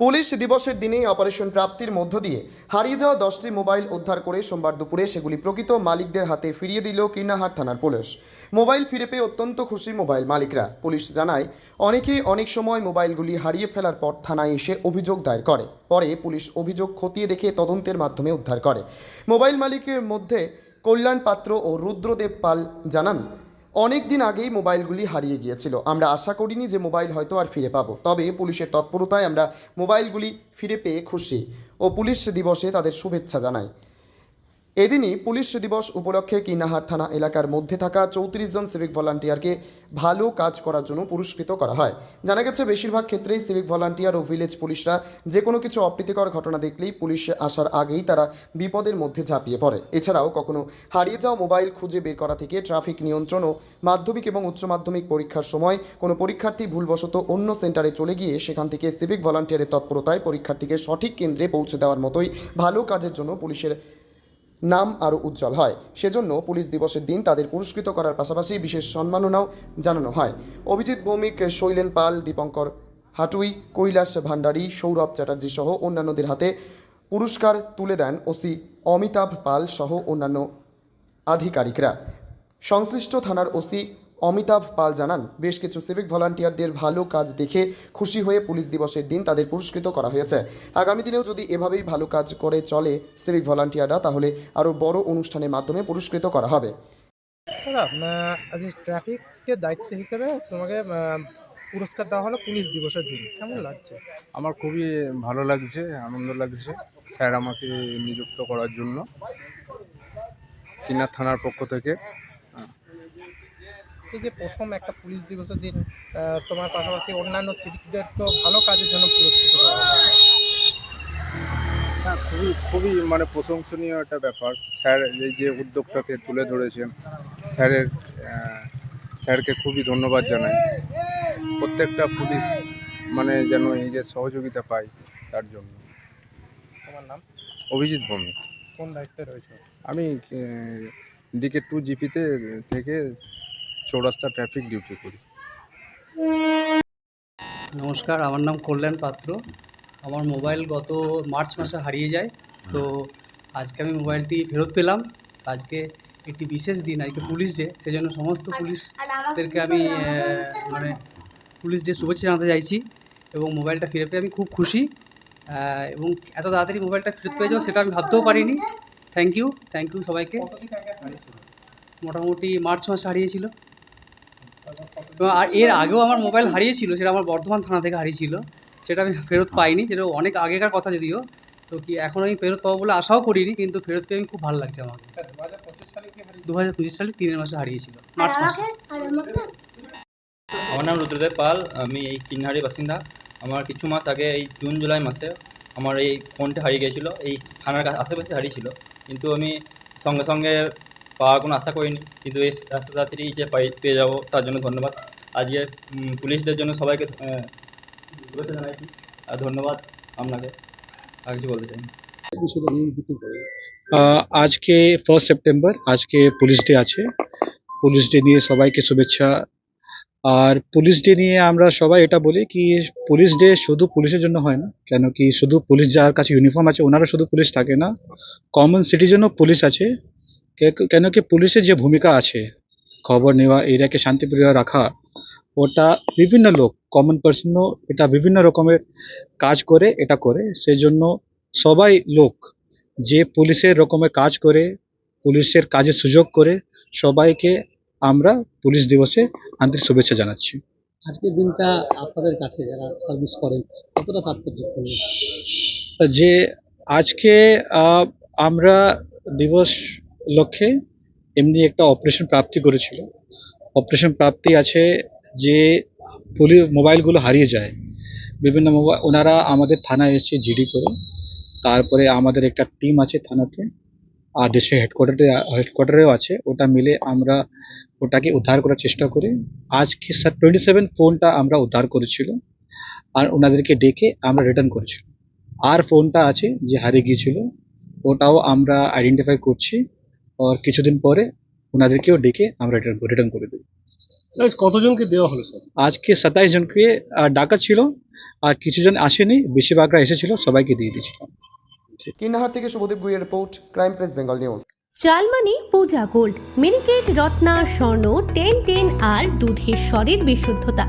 Police দিবসের দিনেই operation প্রাপ্তির মধ্য দিয়ে হারিয়ে যাওয়া দশটি মোবাইল উদ্ধার করে সোমবার দুপুরে সেগুলি প্রকৃত মালিকদের হাতে ফিরিয়ে দিল কিন্নাহার থানার পুলিশ। মোবাইল ফিরে পেয়ে অত্যন্ত খুশি মোবাইল মালিকরা। পুলিশ জানায়, অনেকেই অনেক সময় মোবাইলগুলি হারিয়ে ফেলার পর থানায় এসে অভিযোগ দায়ের করে। পরে পুলিশ অভিযোগ খতিয়ে দেখে তদন্তের মাধ্যমে উদ্ধার করে। মোবাইল মালিকের মধ্যে কল্যাণ পাত্র ও রুদ্রদেব পাল জানান অনেক দিন আগেই মোবাইলগুলি হারিয়ে গিয়েছিল। আমরা আশা করিনি যে মোবাইল হয়তো আর ফিরে পাবো। তবে পুলিশের তৎপরতায় আমরা মোবাইলগুলি ফিরে পেয়ে খুশি ও পুলিশ দিবসে তাদের শুভেচ্ছা জানাই। এদিনই পুলিশ দিবস উপলক্ষে কিনাহার থানা এলাকার মধ্যে থাকা চৌত্রিশ জন সিভিক ভলান্টিয়ারকে ভালো কাজ করার জন্য পুরস্কৃত করা হয়। জানা গেছে, বেশিরভাগ ক্ষেত্রেই সিভিক ভলান্টিয়ার ও ভিলেজ পুলিশরা যে কোনো কিছু অপ্রীতিকর ঘটনা দেখলেই পুলিশ আসার আগেই তারা বিপদের মধ্যে ঝাঁপিয়ে পড়ে। এছাড়াও কখনো হারিয়ে যাওয়া মোবাইল খুঁজে বের করা থেকে ট্রাফিক নিয়ন্ত্রণ ও মাধ্যমিক এবং উচ্চ মাধ্যমিক পরীক্ষার সময় কোনো পরীক্ষার্থী ভুলবশত অন্য সেন্টারে চলে গিয়ে সেখান থেকে সিভিক ভলান্টিয়ারের তৎপরতায় পরীক্ষার্থীকে সঠিক কেন্দ্রে পৌঁছে দেওয়ার মতোই ভালো কাজের জন্য পুলিশের নাম আরও উজ্জ্বল হয়। সেজন্য পুলিশ দিবসের দিন তাদের পুরস্কৃত করার পাশাপাশি বিশেষ সম্মাননাও জানানো হয়। অভিজিৎ ভৌমিক, শৈলেন পাল, দীপঙ্কর হাটুই, কৈলাস ভান্ডারী সৌরভ চ্যাটার্জি সহ অন্যান্যদের হাতে পুরস্কার তুলে দেন ওসি অমিতাভ পাল সহ অন্যান্য আধিকারিকরা। সংশ্লিষ্ট থানার ওসি অমিতাভ পাল জানান বেশ কিছু সিভিক ভলান্টিয়ারদের ভালো কাজ দেখে খুশি হয়ে পুলিশ দিবসের দিন তাদের পুরস্কৃত করা হয়েছে। আগামী দিনেও যদি এভাবেই ভালো কাজ করে চলে সিভিক ভলান্টিয়াররা তাহলে আরও বড় অনুষ্ঠানের মাধ্যমে পুরস্কৃত করা হবে। আজ ট্রাফিকের দায়িত্ব হিসেবে তোমাকে পুরস্কার দেওয়া হলো পুলিশ দিবসের দিন। কেমন লাগছে? আমার খুবই ভালো লাগছে আনন্দ লাগছে স্যার আমাকে নিযুক্ত করার জন্য। কিনার থানার পক্ষ থেকে এই যে প্রথম একটা পুলিশ দিবসের দিন তোমার পাশাপাশি অন্যান্য সিভিকদের তো ভালো কাজের জন্য পুরস্কৃত করা হ্যাঁ খুবই খুবই মানে প্রশংসনীয় একটা ব্যাপার। স্যার এই যে উদ্যোগটাকে তুলে ধরেছেন স্যারের স্যারকে খুবই ধন্যবাদ জানাই। প্রত্যেকটা পুলিশ মানে যেন এই যে সহযোগিতা পায় তার জন্য। তোমার নাম? অভিজিৎ ভৌমিক। কোন দায়িত্বে রয়েছে? আমি ডিকে টু জিপিতে থেকে চৌরাস্তা ট্রাফিক ডিউটি করি। নমস্কার, আমার নাম কল্যাণ পাত্র। আমার মোবাইল গত মার্চ মাসে হারিয়ে যায়, তো আজকে আমি মোবাইলটি ফেরত পেলাম। আজকে একটি বিশেষ দিন, আজকে পুলিশ ডে, সেজন্য সমস্ত পুলিশদেরকে আমি মানে পুলিশ ডে শুভেচ্ছা জানাতে চাইছি এবং মোবাইলটা ফিরে পেয়ে আমি খুব খুশি। এবং এত তাড়াতাড়ি মোবাইলটা ফেরত পেয়ে যাব সেটা আমি ভাবতেও পারিনি। থ্যাংক ইউ থ্যাংক ইউ সবাইকে। মোটামুটি মার্চ মাসে হারিয়েছিল। এবং আর এর আগেও আমার মোবাইল হারিয়েছিল সেটা আমার বর্ধমান থানা থেকে হারিয়েছিল। সেটা আমি ফেরত পাইনি সেটা অনেক আগেকার কথা যদিও। তো কি এখন আমি ফেরত পাবো বলে আশাও করিনি কিন্তু ফেরত পেয়ে আমি খুব ভালো লাগছে আমাকে। দু হাজার পঁচিশ সালে কি হারিয়েছিল? দু হাজার পঁচিশ সালে তিনের মাসে হারিয়েছিল মার্চ মাসে। আমার নাম রুদ্রদেব পাল আমি এই কিনহারি বাসিন্দা। আমার কিছু মাস আগে এই জুন জুলাই মাসে আমার এই ফোনটা হারিয়ে গিয়েছিল এই থানার আশেপাশে হারিয়েছিল। কিন্তু আমি সঙ্গে সঙ্গে পাওয়ার কোনো আশা করিনি। কিন্তু এই তাড়াতাড়ি যে পাই পেয়ে যাব, তার জন্য ধন্যবাদ। আজকে পুলিশদের জন্য সবাইকে শুভেচ্ছা জানাইছি। আর ধন্যবাদ আপনাকে। আর কিছু বলতে চাই আজকে ফার্স্ট সেপ্টেম্বর আজকে পুলিশ ডে আছে। পুলিশ ডে নিয়ে সবাইকে শুভেচ্ছা। আর পুলিশ ডে নিয়ে আমরা সবাই এটা বলি কি, পুলিশ ডে শুধু পুলিশের জন্য হয় না। কেন কি, শুধু পুলিশ যার কাছে ইউনিফর্ম আছে, ওনারা শুধু পুলিশ থাকে না। কমন সিটিজেনও পুলিশ আছে। কেন কি পুলিশের যে ভূমিকা আছে খবর নেওয়া এরিয়াকে শান্তিপ্রিয় রাখা ওটা বিভিন্ন লোক কমন পার্সনও এটা বিভিন্ন রকমের কাজ করে এটা করে। সেই জন্য সবাই লোক যে পুলিশের রকমের কাজ করে পুলিশের কাজের সুযোগ করে সবাইকে আমরা পুলিশ দিবসে আন্তরিক শুভেচ্ছা জানাচ্ছি। আজকের দিনটা আপনাদের কাছে যারা সার্ভিস করেন কতটা তাৎপর্যপূর্ণ যে আজকে আমরা দিবস লক্ষ্যে এমনি একটা অপারেশন প্রাপ্তি করেছিল। অপারেশন প্রাপ্তি আছে যে পুলিশ মোবাইলগুলো হারিয়ে যায়। বিভিন্ন মোবাইল ওনারা আমাদের থানায় এসে জিডি করে, তারপরে আমাদের একটা টিম আছে থানাতে, আর ডিস্ট্রিক্ট হেডকোয়ার্টারে হেডকোয়ার্টারেও আছে। ওটা মিলে আমরা ওটাকে উদ্ধার করার চেষ্টা করি। আজকে স্যার টোয়েন্টি সেভেন ফোনটা আমরা উদ্ধার করেছিল, আর ওনাদেরকে ডেকে আমরা রিটার্ন করেছিলাম আর ফোনটা আছে যে হারিয়ে গিয়েছিল, ওটাও আমরা আইডেন্টিফাই করছি। আর কিছুদিন পরে ওনাদেরকেও ডেকে আমরা রিটার্ন রিটার্ন করে দেবো। কতজনকে দেওয়া হলো স্যার? আজকে সাতাইশ জনকে ডাকা ছিল। আর কিছুজন আসেনি বেশিরভাগরা এসেছিল সবাইকে দিয়ে দিয়েছিলাম কিন্নাহার থেকে Subhadeep গুইয়ের report crime press Bengal news. Chalmani Puja gold Miniket Ratna Swarna ten ten আর দুধের স্বরের বিশুদ্ধতা।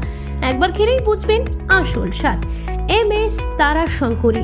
একবার খেলেই বুঝবেন আসল স্বাদ। এম এস তারা শঙ্করী